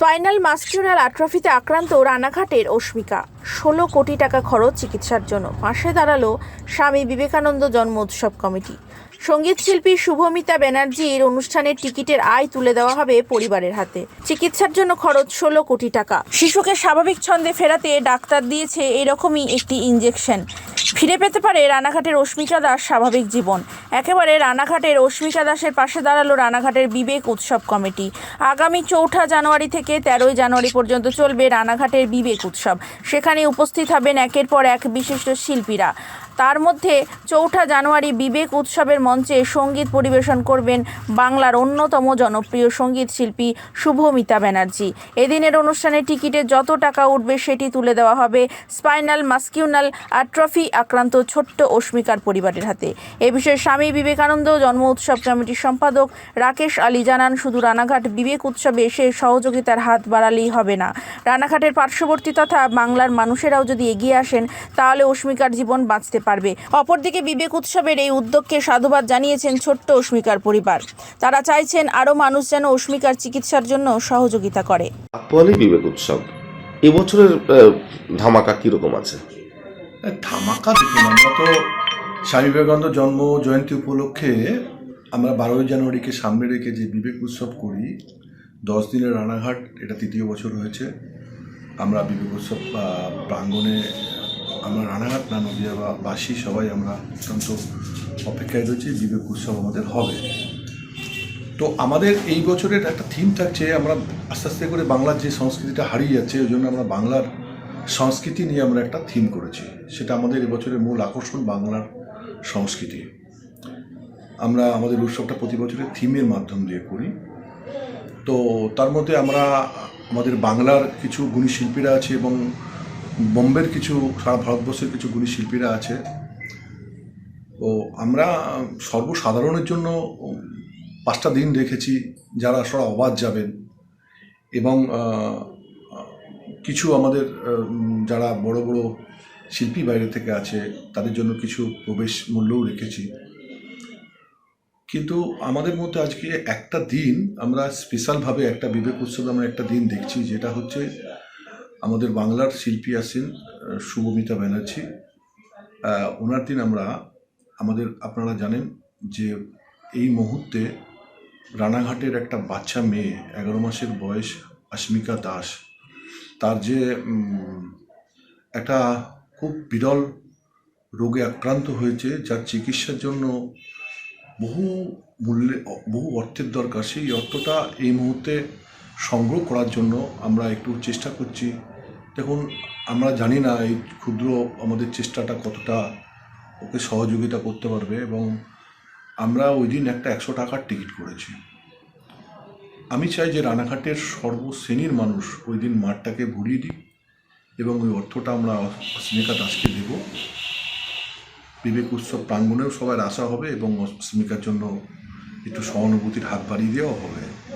Spinal muscular আট্রফিতে আক্রান্ত রানাঘাটের অস্মিকা ষোলো কোটি টাকা খরচ চিকিৎসার জন্য পাশে দাঁড়াল স্বামী বিবেকানন্দ জন্ম উৎসব কমিটি। সংগীত শিল্পী শুভমিতা ব্যানার্জির অনুষ্ঠানের টিকিটের আয় তুলে দেওয়া হবে পরিবারের হাতে। চিকিৎসার জন্য খরচ ষোলো কোটি টাকা। শিশুকে স্বাভাবিক ছন্দে ফেরাতে ডাক্তার দিয়েছে এরকমই একটি ইঞ্জেকশন ফিরে পেতে পারে রানাঘাটের অস্মিকা দাস স্বাভাবিক জীবন। একেবারে রানাঘাটের অস্মিকা দাসের পাশে দাঁড়াল রানাঘাটের বিবেক উৎসব কমিটি। আগামী চৌঠা জানুয়ারি থেকে তেরোই জানুয়ারি পর্যন্ত চলবে রানাঘাটের বিবেক উৎসব। সেখানে উপস্থিত হবেন একের পর এক বিশিষ্ট শিল্পীরা। তার মধ্যে চৌঠা জানুয়ারি বিবেক উৎসবের মঞ্চে সংগীত পরিবেশন করবেন বাংলার অন্যতম জনপ্রিয় সংগীত শিল্পী শুভমিতা ব্যানার্জি। এদিনের অনুষ্ঠানে টিকিটে যত টাকা উঠবে সেটি তুলে দেওয়া হবে স্পাইনাল, মাস্কিউনাল আট্রফি আক্রান্ত ছোট্ট অস্মিকার পরিবারের হাতে। এ বিষয়ে স্বামী বিবেকানন্দ জন্ম উৎসব কমিটির সম্পাদক রাকেশ আলী জানান শুধু রানাঘাট বিবেক উৎসবে এসে সহযোগিতার হাত বাড়ালেই হবে না। রানাঘাটের পার্শ্ববর্তী তথা বাংলার মানুষেরাও যদি এগিয়ে আসেন তাহলে অস্মিকার জীবন বাঁচতে পারবে। অপরদিকে বিবেক উৎসবের এই উদ্যোগকে সাধুবাদ জানিয়েছেন ছোট্ট অস্মিকার পরিবার। তারা চাইছেন আরও মানুষ যেন অস্মিকার চিকিৎসার জন্য সহযোগিতা করে। বিবেক উৎসব। এবছরের ধামাকা কীরকম আছে? ধামাকা দেখুন আমরা তো স্বামী বিবেকানন্দ জন্ম জয়ন্তী উপলক্ষে আমরা বারোই জানুয়ারিকে সামনে রেখে যে বিবেক উৎসব করি, দশ দিনের রানাঘাট, এটা তৃতীয় বছর হয়েছে। আমরা বিবেক উৎসব প্রাঙ্গণে, আমরা রানাঘাট না, নদীয়া বা বাসী সবাই আমরা অত্যন্ত অপেক্ষায় রয়েছি, বিবেক উৎসব আমাদের হবে। তো আমাদের এই বছরের একটা থিম থাকছে, আমরা আস্তে আস্তে করে বাংলার যে সংস্কৃতিটা হারিয়ে যাচ্ছে, ওই জন্য আমরা বাংলার সংস্কৃতি নিয়ে আমরা একটা থিম করেছি। সেটা আমাদের এবছরের মূল আকর্ষণ বাংলার সংস্কৃতি। আমরা আমাদের উৎসবটা প্রতি বছরের থিমের মাধ্যম দিয়ে করি। তো তার মধ্যে আমরা আমাদের বাংলার কিছু গুণী শিল্পীরা আছে এবং বোম্বের কিছু সারা ভারতবর্ষের কিছু গুণী শিল্পীরা আছে। তো আমরা সর্বসাধারণের জন্য পাঁচটা দিন রেখেছি যারা সব অবাধ যাবেন এবং কিছু আমাদের যারা বড় বড় শিল্পী বাইরে থেকে আছে, তাদের জন্য কিছু প্রবেশ মূল্যও রেখেছি। কিন্তু আমাদের মধ্যে আজকে একটা দিন, আমরা স্পেশালভাবে একটা বিবেক উৎসবে আমরা একটা দিন দেখছি, যেটা হচ্ছে আমাদের বাংলার শিল্পী আছেন শুভমিতা ব্যানার্জি। ওনার দিন আমরা, আমাদের আপনারা জানেন যে এই মুহূর্তে রানাঘাটের একটা বাচ্চা মেয়ে, এগারো মাসের বয়স অস্মিকা দাস, তার যে একটা খুব বিরল রোগে আক্রান্ত হয়েছে, যার চিকিৎসার জন্য বহু মূল্যে, বহু অর্থের দরকার। সেই অর্থটা এই মুহূর্তে সংগ্রহ করার জন্য আমরা একটু চেষ্টা করছি। দেখুন, আমরা জানি না এই ক্ষুদ্র আমাদের চেষ্টাটা কতটা ওকে সহযোগিতা করতে পারবে এবং আমরা ওই দিন একটা একশো টাকার টিকিট করেছি। আমি চাই যে রানাঘাটের সর্বশ্রেণীর মানুষ ওই দিন মাঠটাকে ভরিয়ে দিই এবং ওই অর্থটা আমরা অস্মিকা দাসকে দেব। বিবেক উৎসব প্রাঙ্গণেও সবাই আশা হবে এবং অস্মিকার জন্য একটু সহানুভূতির হাত বাড়িয়ে দেওয়া হবে।